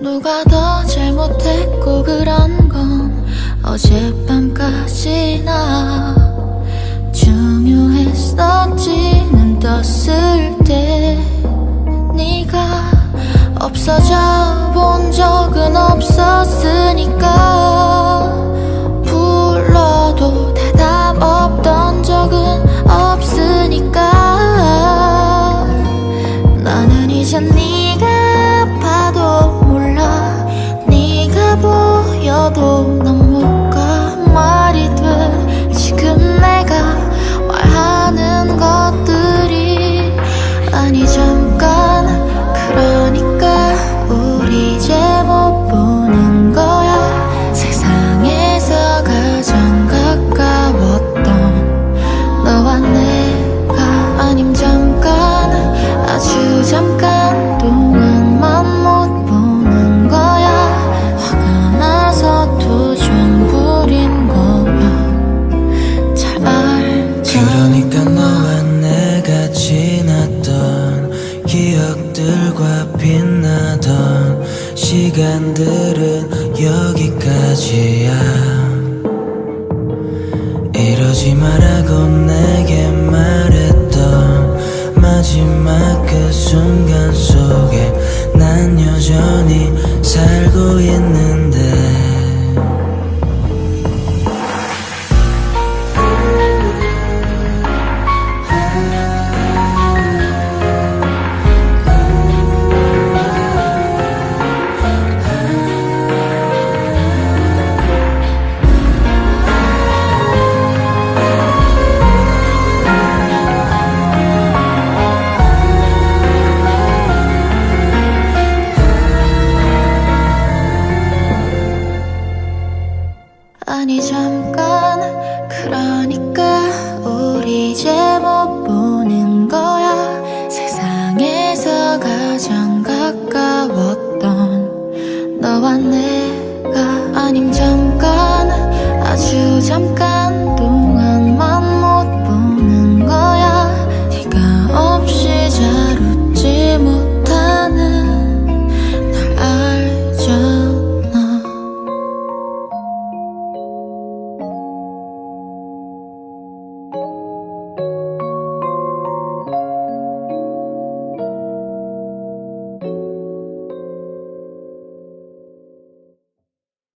누가 더 잘못했고 그런 건 어젯밤까지나 중요했었지는 떴을 때 네가 없어져 본 적은 없었으니까 불러도 대답 없던 적은 없으니까 나는 이제 네 todo 기억들과 빛나던 시간들은 여기까지야. 이러지 말라고 내 아니 잠깐. 그러니까